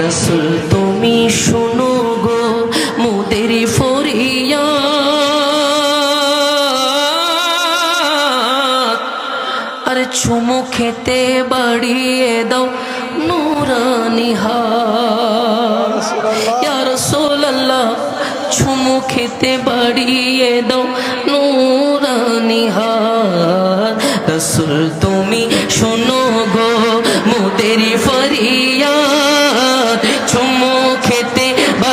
রসুল, তুমি শুনো গো মোদের ফরিয়া আর চুমু খেতে বাড়িয়ে দাও নুরানি হাত। ইয়া রাসূলুল্লাহ, চুমু খেতে বাড়িয়ে দাও নুরানি হাত। রসুল, তুমি শোনো গো মোদের ফরিয়াদ।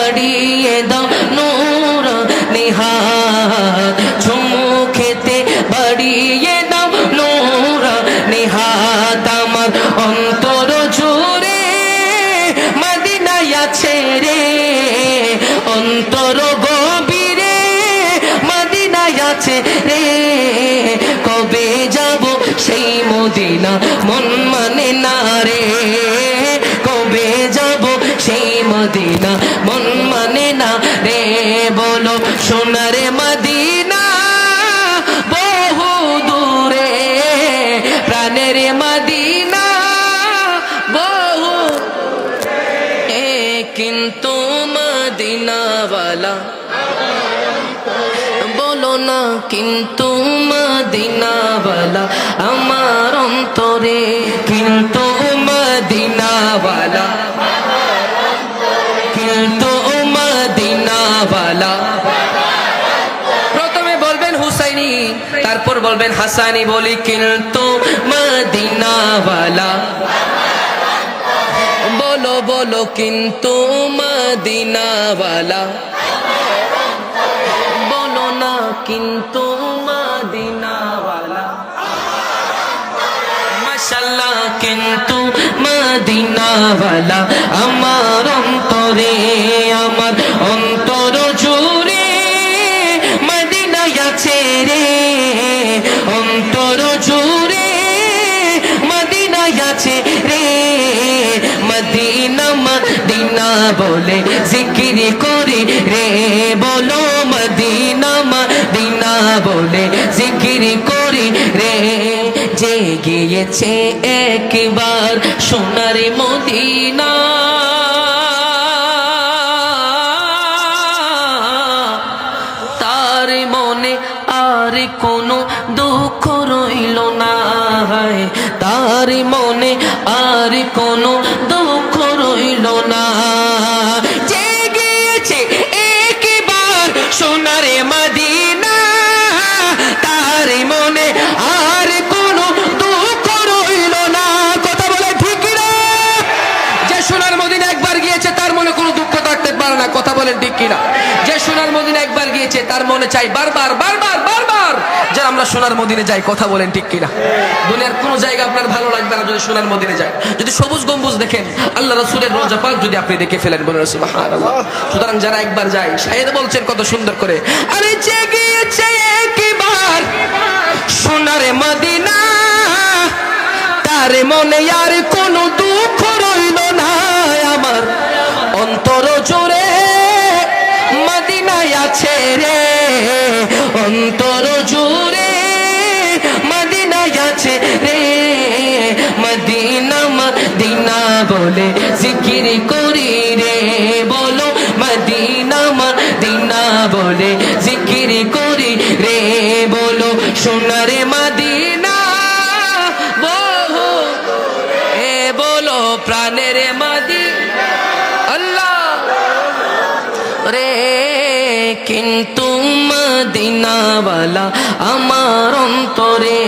বাড়িয়ে দাও নুরানি হাত ঝুমু খেতে বাড়িয়ে দাও নুরানি হাত আমার অন্তর জুড়ে মদিনায় আছে রে অন্তর গভীরে মদিনায় আছে রে কবে যাব সেই মদিনা মন মানে না রে? সোনারে মদিনা বহু দূরে, প্রাণের মদিনা বহু এ কিন্তু মদিনাওয়ালা। বলো না কিন্তু মদিনাওয়ালা আমার অন্তরে। কিন্তু মদিনাওয়ালা। তারপর বলবেন, হাসানি বলি কিন্তু মদিনাওয়ালা। বলো বলো, কিন্তু মদিনাওয়ালা। বলো না, কিন্তু মদিনাওয়ালা। মাশাল্লাহ কিন্তু মদিনাওয়ালা। আমার বলে জিকির করি রে বলো মদিনা মদিনা বলে জিকির করি রে। যে গিয়েছে একবার সোনার মদিনা। তার মনে আর কোনো দুঃখ রইল না। তার মনে আর কোনো সোনারে মদিনা তার মনে আর কোনো দুঃখ রইল না। কথা বলে ঠিক না যে সোনার মদিনা একবার গিয়েছে, তার মনে কোনো দুঃখ থাকতে পারে না। কথা বলেন ঠিক কিনা? যে সোনার মদিনা একবার গিয়েছে, তার মনে চাই বারবার বারবার বারবার যে আমরা সোনার মদিনে যাই। কথা বলেন ঠিক কিনা? দুনিয়ার কোন জায়গা আপনার ভালো লাগবে না যদি সোনার মদিনে যায়। যদি সবুজ দেখেন, আল্লাহ রসুলের রোজা পাক যদি আপনি দেখে ফেলেন বলে রসুল সুতরাং যারা একবার যায়, শাহেদ বলছেন কত সুন্দর করে, আরে চেগিয়েছে একবার সোনারে মদিনা, তার মনে আর কোনো দুঃখ বলে জিকির করি রে, বলো মদিনা মদিনা বলে জিকির করি রে, বলো সোনারে মদিনা বহু এ বলো প্রাণের মাদি আল্লাহ। রে, কিন্তু মদিনাওয়ালা আমার অন্তরে,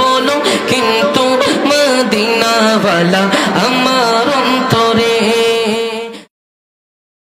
বলো কিন্তু মদিনাওয়ালা